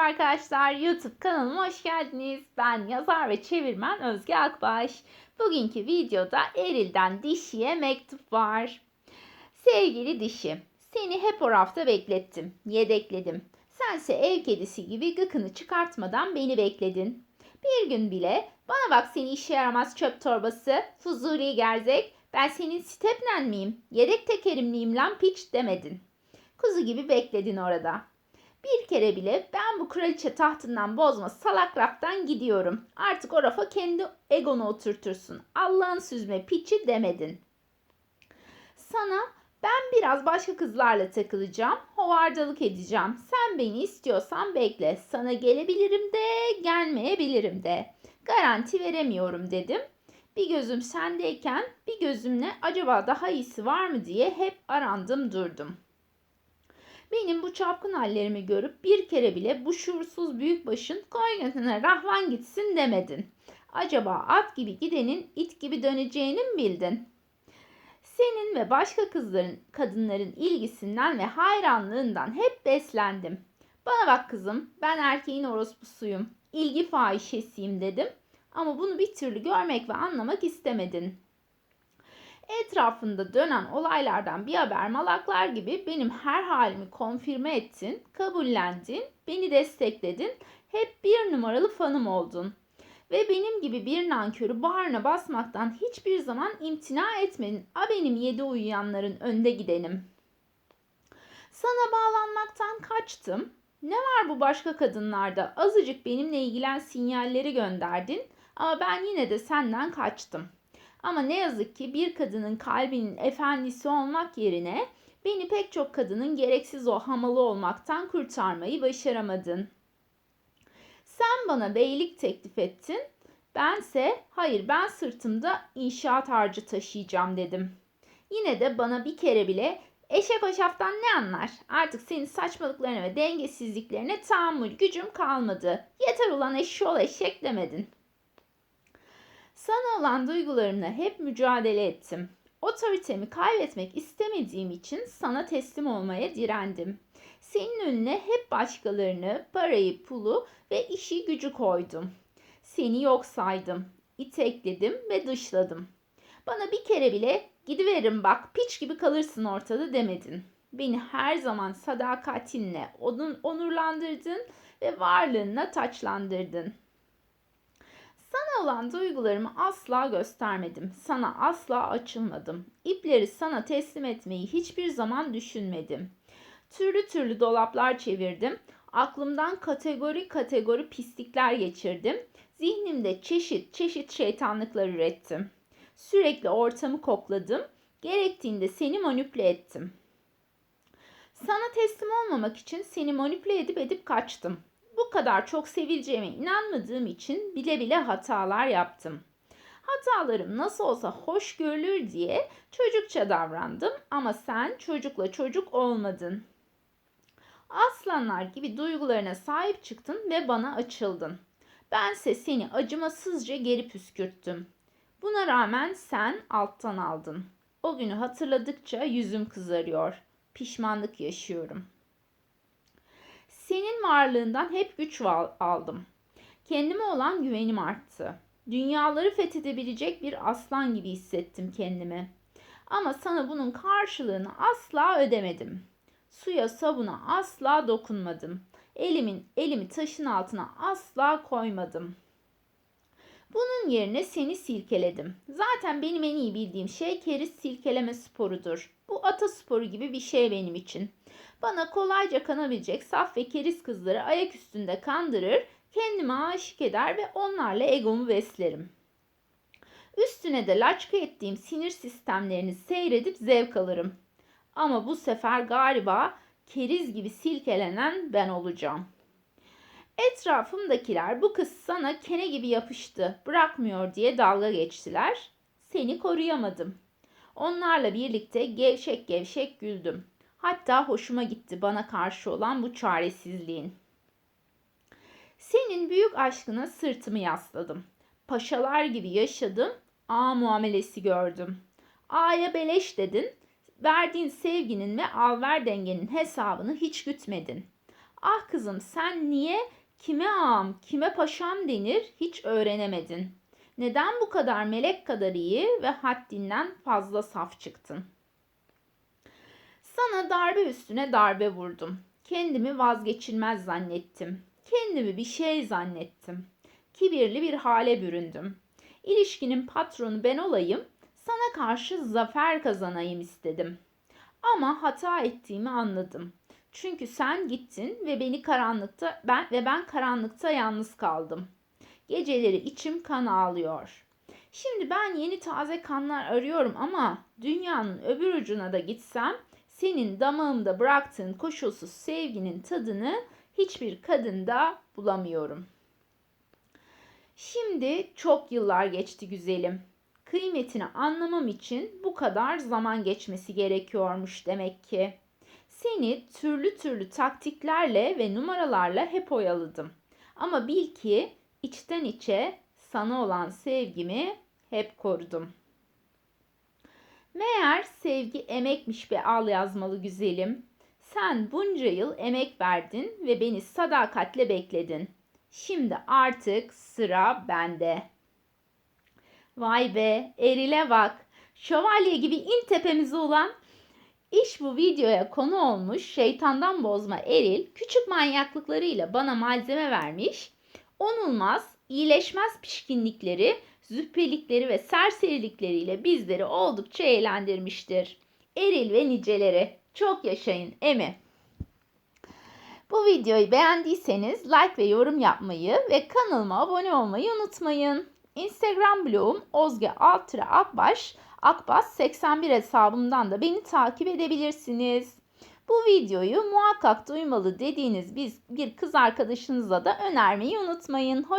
arkadaşlar, YouTube kanalıma hoş geldiniz. Ben yazar ve çevirmen Özge Akbaş. Bugünkü videoda Eril'den Dişi'ye mektup var. Sevgili Dişi, seni hep o rafta beklettim, yedekledim. Sense ev kedisi gibi gıkını çıkartmadan beni bekledin. Bir gün bile bana bak seni işe yaramaz çöp torbası, fuzuli gerzek, ben senin stepnen miyim, yedek tekerimliyim lan piç demedin. Kuzu gibi bekledin orada. Bir kere bile ben bu kraliçe tahtından bozma salak raftan gidiyorum. Artık o rafa kendi egonu oturtursun. Allah'ın süzme piçi demedin. Sana ben biraz başka kızlarla takılacağım, hovardalık edeceğim. Sen beni istiyorsan bekle. Sana gelebilirim de, gelmeyebilirim de. Garanti veremiyorum dedim. Bir gözüm sendeyken bir gözümle acaba daha iyisi var mı diye hep arandım durdum.'' Benim bu çapkın hallerimi görüp bir kere bile bu şuursuz büyükbaşın koynasına rahvan gitsin demedin. Acaba at gibi gidenin it gibi döneceğini mi bildin? Senin ve başka kızların, kadınların ilgisinden ve hayranlığından hep beslendim. Bana bak kızım, ben erkeğin orospusuyum, ilgi fahişesiyim dedim. Ama bunu bir türlü görmek ve anlamak istemedin. Etrafında dönen olaylardan bir haber malaklar gibi benim her halimi konfirme ettin, kabullendin, beni destekledin, hep bir numaralı fanım oldun. Ve benim gibi bir nankörü bağrına basmaktan hiçbir zaman imtina etmedin. A benim yedi uyuyanların önde gidenim. Sana bağlanmaktan kaçtım. Ne var bu başka kadınlarda? Azıcık benimle ilgilen sinyalleri gönderdin ama ben yine de senden kaçtım.'' Ama ne yazık ki bir kadının kalbinin efendisi olmak yerine beni pek çok kadının gereksiz o hamalı olmaktan kurtarmayı başaramadın. Sen bana beylik teklif ettin. Bense hayır ben sırtımda inşaat harcı taşıyacağım dedim. Yine de bana bir kere bile eşek hoşaftan ne anlar? Artık senin saçmalıklarına ve dengesizliklerine tahammül gücüm kalmadı. Yeter ulan eşşoğlu eşek demedin.'' Sana olan duygularımla hep mücadele ettim. Otoritemi kaybetmek istemediğim için sana teslim olmaya direndim. Senin önüne hep başkalarını, parayı, pulu ve işi gücü koydum. Seni yok saydım, itekledim ve dışladım. Bana bir kere bile gidiverim bak piç gibi kalırsın ortada demedin. Beni her zaman sadakatinle onurlandırdın ve varlığınla taçlandırdın. Sana olan duygularımı asla göstermedim. Sana asla açılmadım. İpleri sana teslim etmeyi hiçbir zaman düşünmedim. Türlü türlü dolaplar çevirdim. Aklımdan kategori kategori pislikler geçirdim. Zihnimde çeşit çeşit şeytanlıklar ürettim. Sürekli ortamı kokladım. Gerektiğinde seni manipüle ettim. Sana teslim olmamak için seni manipüle edip edip kaçtım bu kadar çok sevileceğime inanmadığım için bile bile hatalar yaptım. Hatalarım nasıl olsa hoş görülür diye çocukça davrandım ama sen çocukla çocuk olmadın. Aslanlar gibi duygularına sahip çıktın ve bana açıldın. Bense seni acımasızca geri püskürttüm. Buna rağmen sen alttan aldın. O günü hatırladıkça yüzüm kızarıyor. Pişmanlık yaşıyorum.'' Senin varlığından hep güç aldım. Kendime olan güvenim arttı. Dünyaları fethedebilecek bir aslan gibi hissettim kendimi. Ama sana bunun karşılığını asla ödemedim. Suya sabuna asla dokunmadım. Elimin elimi taşın altına asla koymadım. Bunun yerine seni silkeledim. Zaten benim en iyi bildiğim şey keriz silkeleme sporudur. Bu ata sporu gibi bir şey benim için. Bana kolayca kanabilecek saf ve keriz kızları ayak üstünde kandırır, kendime aşık eder ve onlarla egomu beslerim. Üstüne de laçka ettiğim sinir sistemlerini seyredip zevk alırım. Ama bu sefer galiba keriz gibi silkelenen ben olacağım. Etrafımdakiler bu kız sana kene gibi yapıştı, bırakmıyor diye dalga geçtiler. Seni koruyamadım. Onlarla birlikte gevşek gevşek güldüm. Hatta hoşuma gitti bana karşı olan bu çaresizliğin. Senin büyük aşkına sırtımı yasladım. Paşalar gibi yaşadım, A muamelesi gördüm. A'ya beleş dedin, verdiğin sevginin ve alver dengenin hesabını hiç gütmedin. Ah kızım sen niye kime ağam, kime paşam denir hiç öğrenemedin. Neden bu kadar melek kadar iyi ve haddinden fazla saf çıktın? Sana darbe üstüne darbe vurdum. Kendimi vazgeçilmez zannettim. Kendimi bir şey zannettim. Kibirli bir hale büründüm. İlişkinin patronu ben olayım, sana karşı zafer kazanayım istedim. Ama hata ettiğimi anladım. Çünkü sen gittin ve beni karanlıkta ben ve ben karanlıkta yalnız kaldım. Geceleri içim kan ağlıyor. Şimdi ben yeni taze kanlar arıyorum ama dünyanın öbür ucuna da gitsem senin damağımda bıraktığın koşulsuz sevginin tadını hiçbir kadında bulamıyorum. Şimdi çok yıllar geçti güzelim. Kıymetini anlamam için bu kadar zaman geçmesi gerekiyormuş demek ki. Seni türlü türlü taktiklerle ve numaralarla hep oyaladım. Ama bil ki içten içe sana olan sevgimi hep korudum. Meğer sevgi emekmiş be al yazmalı güzelim. Sen bunca yıl emek verdin ve beni sadakatle bekledin. Şimdi artık sıra bende. Vay be, erile bak. Şövalye gibi in tepemize olan İş bu videoya konu olmuş şeytandan bozma Eril küçük manyaklıklarıyla bana malzeme vermiş. Onulmaz, iyileşmez pişkinlikleri, züppelikleri ve serserilikleriyle bizleri oldukça eğlendirmiştir. Eril ve niceleri çok yaşayın emi. Bu videoyu beğendiyseniz like ve yorum yapmayı ve kanalıma abone olmayı unutmayın. Instagram blogum Ozge Altıra Akbaş Akbas 81 hesabımdan da beni takip edebilirsiniz. Bu videoyu muhakkak duymalı dediğiniz bir kız arkadaşınıza da önermeyi unutmayın. Hoş